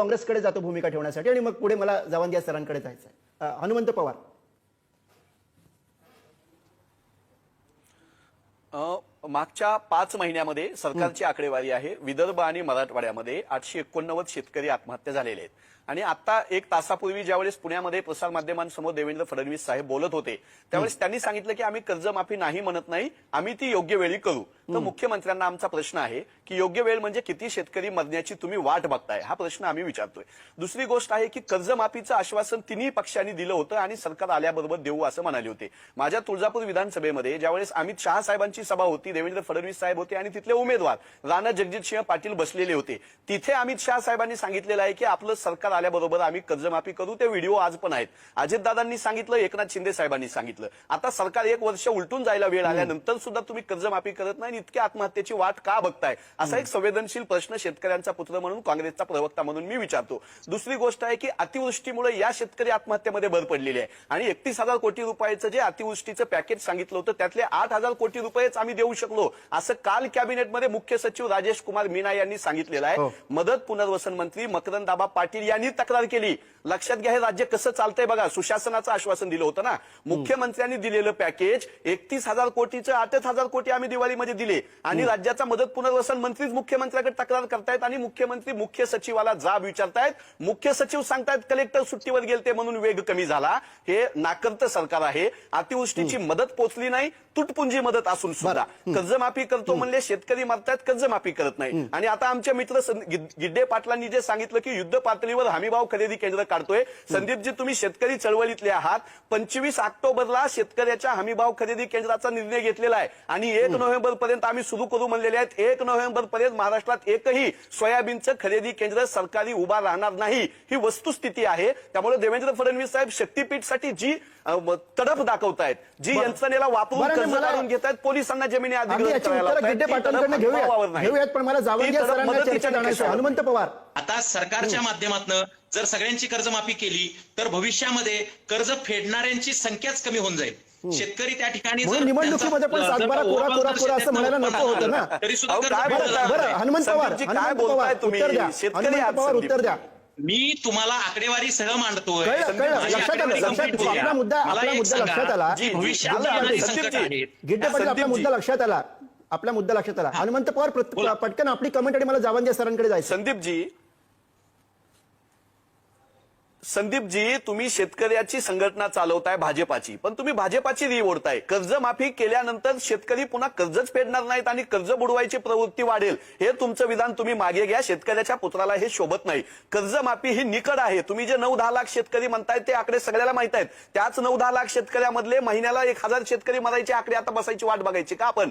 काँग्रेसकडे जातो भूमिका ठेवण्यासाठी आणि मग पुढे मला जावंदिया सरांकडे जायचं आहे. हनुमंत पवार. मागच्या पाच महिन्यामध्ये सरकारची आकडेवारी आहे. विदर्भ आणि मराठवाड्यामध्ये आठशे एकोणनव्वद शेतकरी आत्महत्या झालेले आहेत. आणि आता एक तासापूर्वी ज्यावेळेस पुण्यामध्ये प्रसारमाध्यमांसमोर देवेंद्र फडणवीस साहेब बोलत होते त्यावेळेस त्यांनी सांगितलं की आम्ही कर्जमाफी नाही म्हणत नाही आम्ही ती योग्य वेळी करू. तर मुख्यमंत्र्यांना आमचा प्रश्न आहे की योग्य वेळ म्हणजे किती शेतकरी मरण्याची तुम्ही वाट बघताय? हा प्रश्न आम्ही विचारतोय. दुसरी गोष्ट आहे की कर्जमाफीचं आश्वासन तिन्ही पक्षांनी दिलं होतं आणि सरकार आल्याबरोबर देऊ असं म्हणाले होते. माझ्या तुळजापूर विधानसभेमध्ये ज्यावेळेस अमित शहा साहेबांची सभा होती देवेंद्र फडणवीस साहेब होते आणि तिथले उमेदवार राणा जगजितसिंह पाटील बसलेले होते तिथे अमित शहा साहेबांनी सांगितलेलं आहे की आपलं सरकार आल्याबरोबर आम्ही कर्जमाफी करू. ते व्हिडिओ आज पण आहेत. अजितदादांनी सांगितलं एकनाथ शिंदे साहेबांनी सांगितलं. आता सरकार एक वर्ष उलटून जायला वेळ आल्यानंतर सुद्धा तुम्ही कर्जमाफी करत नाही आणि इतक्या आत्महत्येची वाट का बघताय? असा एक संवेदनशील प्रश्न शेतकऱ्यांचा पुत्र म्हणून काँग्रेसचा प्रवक्ता म्हणून मी विचारतो. दुसरी गोष्ट आहे की अतिवृष्टीमुळे या शेतकरी आत्महत्येमध्ये भर पडलेली आहे. आणि एकतीस हजार कोटी रुपयाचं जे अतिवृष्टीचं पॅकेज सांगितलं होतं त्यातले आठ हजार कोटी रुपयेच आम्ही देऊ शकलो. असं काल कॅबिनेटमध्ये मुख्य सचिव राजेश कुमार मीना यांनी सांगितलेलं हो. आहे मदत पुनर्वसन मंत्री मकरंदाबा पाटील यांनी तक्रार केली लक्षात घ्या हे राज्य कसं चालतंय बघा. सुशासनाचं आश्वासन दिलं होतं ना. मुख्यमंत्र्यांनी दिलेलं पॅकेज एकतीस हजार कोटीचं आठच हजार कोटी आम्ही दिवाळीमध्ये दिले. आणि राज्याचा मदत पुनर्वसन मंत्रीच मुख्यमंत्र्याकडे तक्रार करतायत आणि मुख्यमंत्री मुख्य सचिवाला जाब विचारतायत. मुख्य सचिव सांगतायत कलेक्टर सुट्टीवर गेलते म्हणून वेग कमी झाला. हे नाकर्त सरकार आहे. अतिवृष्टीची मदत पोचली नाही. तुटपुंजी मदत असून सुद्धा. कर्जमाफी करतो म्हणले शेतकरी मरतायत कर्जमाफी करत नाही. आणि आता आमचे मित्र गिड्डे पाटलांनी जे सांगितलं की युद्ध पातळीवर हमीभाव खरेदी केंद्र काढतोय. संदीपजी तुम्ही शेतकरी चळवळीतले आहात. पंचवीस ऑक्टोबरला शेतकऱ्याच्या हमीभाव खरेदी केंद्राचा निर्णय घेतलेला आहे. आणि एक नोव्हेंबर पर्यंत आम्ही सुरू करू म्हणलेले आहेत. एक नोव्हेंबर पर्यंत महाराष्ट्रात एकही सोयाबीनचं खरेदी केंद्र सरकारी उभा राहणार नाही. ही वस्तुस्थिती आहे. त्यामुळे देवेंद्र फडणवीस साहेब शक्तीपीठसाठी जी तडफ दाखवतायत जी यंत्रणेला वापरून कर्ज काढून घेत आहेत पोलिसांना जमिनी याची करायला. हनुमंत पवार. आता सरकारच्या माध्यमातून जर सगळ्यांची कर्जमाफी केली तर भविष्यामध्ये कर्ज फेडणाऱ्यांची संख्याच कमी होऊन जाईल शेतकरी त्या ठिकाणी निवडणुकीमध्ये पण सातबारा कोरा कोरा कोरा असं म्हणायला नको होतं ना. तरी सुद्धा बरं. हनुमंत पवार काय हनुमंत बोलताय पवार तुम्ही? शेतकरी पवार. उत्तर द्या मी तुम्हाला आकडेवारी सह मांडतोय आपला. मुद्दा- आपला लक्षात आला. जी जी, भविष्यात जी, येणारी जी, संकट जी. आहेत गिड्डे पाटील आपला. मुद्दा लक्षात आला आपला मुद्दा लक्षात आला हनुमंत पवार. पटकन आपली कमेंट आणि मला जावंदिया सरांकडे जायचं संदीपजी संदीपजी तुम्ही शेतकऱ्याची संघटना चालवताय भाजपाची. पण तुम्ही भाजपाची री ओढताय. कर्जमाफी केल्यानंतर शेतकरी पुन्हा कर्जच फेडणार नाहीत आणि कर्ज बुडवायची प्रवृत्ती वाढेल. हे तुमचं विधान तुम्ही मागे घ्या. शेतकऱ्याच्या पुत्राला हे शोभत नाही. कर्जमाफी ही निकड आहे. तुम्ही जे नऊ दहा लाख शेतकरी म्हणताय ते आकडे सगळ्याला माहीत आहेत. त्याच नऊ दहा लाख शेतकऱ्यामधले महिन्याला एक हजार शेतकरी मरायचे आकडे आता बसायची वाट बघायची का आपण?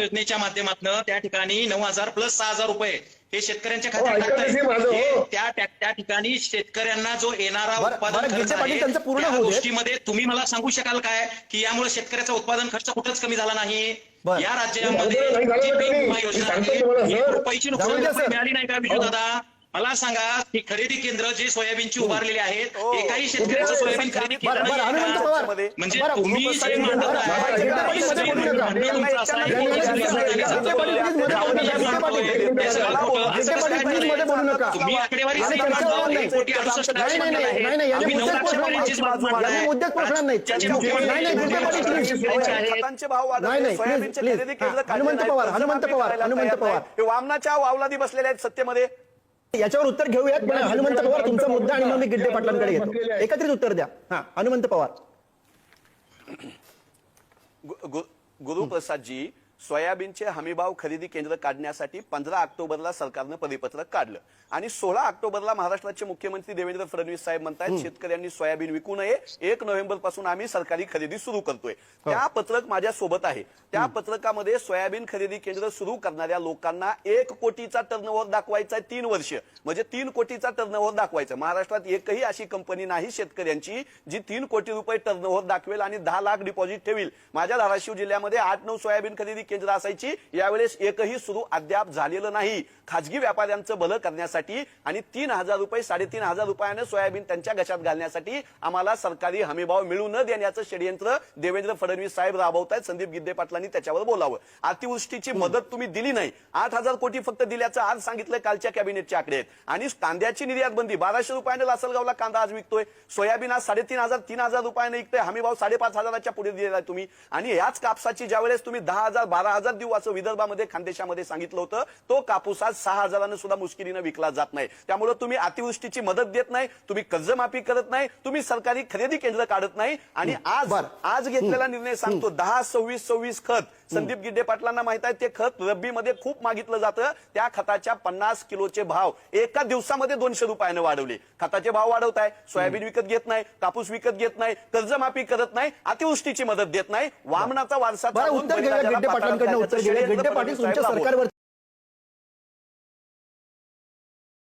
योजनेच्या माध्यमातून त्या ठिकाणी नऊ हजार प्लस सहा हजार रुपये हे शेतकऱ्यांच्या हो, खात्यात हे हो. त्या ठिकाणी शेतकऱ्यांना जो येणारा उत्पादन पूर्ण. गोष्टीमध्ये तुम्ही मला सांगू शकाल काय की यामुळे शेतकऱ्याचा उत्पादन खर्च कुठंच कमी झाला नाही. या राज्यामध्ये जी पीक. विमा योजना आहे द्या, नुकसान. मिळाली नाही का विजू दादा मला सांगा ही खरेदी केंद्र जे सोयाबीनची उभारलेली आहेत हो. एकाही शेतकऱ्याचं सोयाबीन खरेदी केलं नाही का? म्हणजे तुम्ही जे मांडत की तुम्ही आकडेवारी. एक कोटी अडुसष्ट लाख आहे. आम्ही नऊ लाख शेतकऱ्यांचीच. त्याचे सोयाबीनचे खरेदी. केंद्र हा, हनुमंत पवार, हनुमंत पवार, हनुमंत पवार. हे वामनाच्या वावलादी बसलेल्या आहेत सत्तेमध्ये याच्यावर उत्तर घेऊयात पण हनुमंत पवार तुमचा मुद्दा आणि मग मी गिड्डे पाटलांकडे येतो. एकत्रित उत्तर द्या. हा हनुमंत पवार. गु- गु- गुरुप्रसादजी सोयाबीनचे हमीभाव खरेदी केंद्र काढण्यासाठी पंधरा ऑक्टोबरला सरकारनं परिपत्रक काढलं. आणि सोळा ऑक्टोबरला महाराष्ट्राचे मुख्यमंत्री देवेंद्र फडणवीस साहेब म्हणतात शेतकऱ्यांनी सोयाबीन विकू नये. एक नोव्हेंबरपासून आम्ही सरकारी खरेदी सुरू करतोय. त्या पत्रक माझ्या सोबत आहे. त्या पत्रकामध्ये सोयाबीन खरेदी केंद्र सुरू करणाऱ्या लोकांना एक कोटीचा टर्नओव्हर दाखवायचा आहे तीन वर्ष. म्हणजे तीन कोटीचा टर्नओव्हर दाखवायचा. महाराष्ट्रात एकही अशी कंपनी नाही शेतकऱ्यांची जी तीन कोटी रुपये टर्नओव्हर दाखवेल आणि दहा लाख डिपॉझिट ठेवील. माझ्या धाराशिव जिल्ह्यामध्ये आठ नऊ सोयाबीन खरेदी केंद्र असायची. यावेळेस एकही सुरू अद्याप झालेलं नाही. खाजगी व्यापाऱ्यांचं भलं करण्यासाठी आणि तीन हजार रुपये साडेतीन हजार रुपयानं सोयाबीन त्यांच्या घशात घालण्यासाठी आम्हाला सरकारी हमीभाव मिळू न देण्याचं षडयंत्र देवेंद्र फडणवीस साहेब राबवत आहेत संदीप गिद्दे पाटलांनी त्याच्यावर बोलावं. अतिवृष्टीची मदत तुम्ही दिली नाही. आठ हजार कोटी फक्त दिल्याचं आज सांगितलं कालच्या कॅबिनेटचे आकडे आहेत. आणि कांद्याची निर्यात बंदी बाराशे रुपयाने लासलगावला कांदा आज विकतोय. सोयाबीन आज साडेतीन हजार तीन हजार रुपयाने विकतोय हमी भाव साडेपाच हजाराच्या पुढे दिलेला तुम्ही. आणि याच कापसाची ज्यावेळेस तुम्ही दहा हजार बारा हजार देऊ असं विदर्भामध्ये खानदेशामध्ये सांगितलं होतं. तो कापूस आज सहा हजारानं सुद्धा मुश्किलीनं विकला जात नाही. त्यामुळे तुम्ही अतिवृष्टीची मदत देत नाही तुम्ही कर्जमाफी करत नाही तुम्ही सरकारी खरेदी केंद्र काढत नाही. आणि आज. आज घेतलेला निर्णय सांगतो दहा सव्वीस सव्वीस खत. संदीप गिड्डे पाटलांना माहीत आहे ते खत रब्बीमध्ये खूप मागितलं जातं. त्या खताच्या पन्नास किलोचे भाव एका दिवसामध्ये दोनशे रुपयाने वाढवले. खताचे भाव वाढवताय सोयाबीन विकत घेत नाही कापूस विकत घेत नाही कर्जमाफी करत नाही अतिवृष्टीची मदत देत नाही. वामनाचा वारसा बरं उत्तर घेऊया बळीराजाला पाटील तुमच्या सरकारवर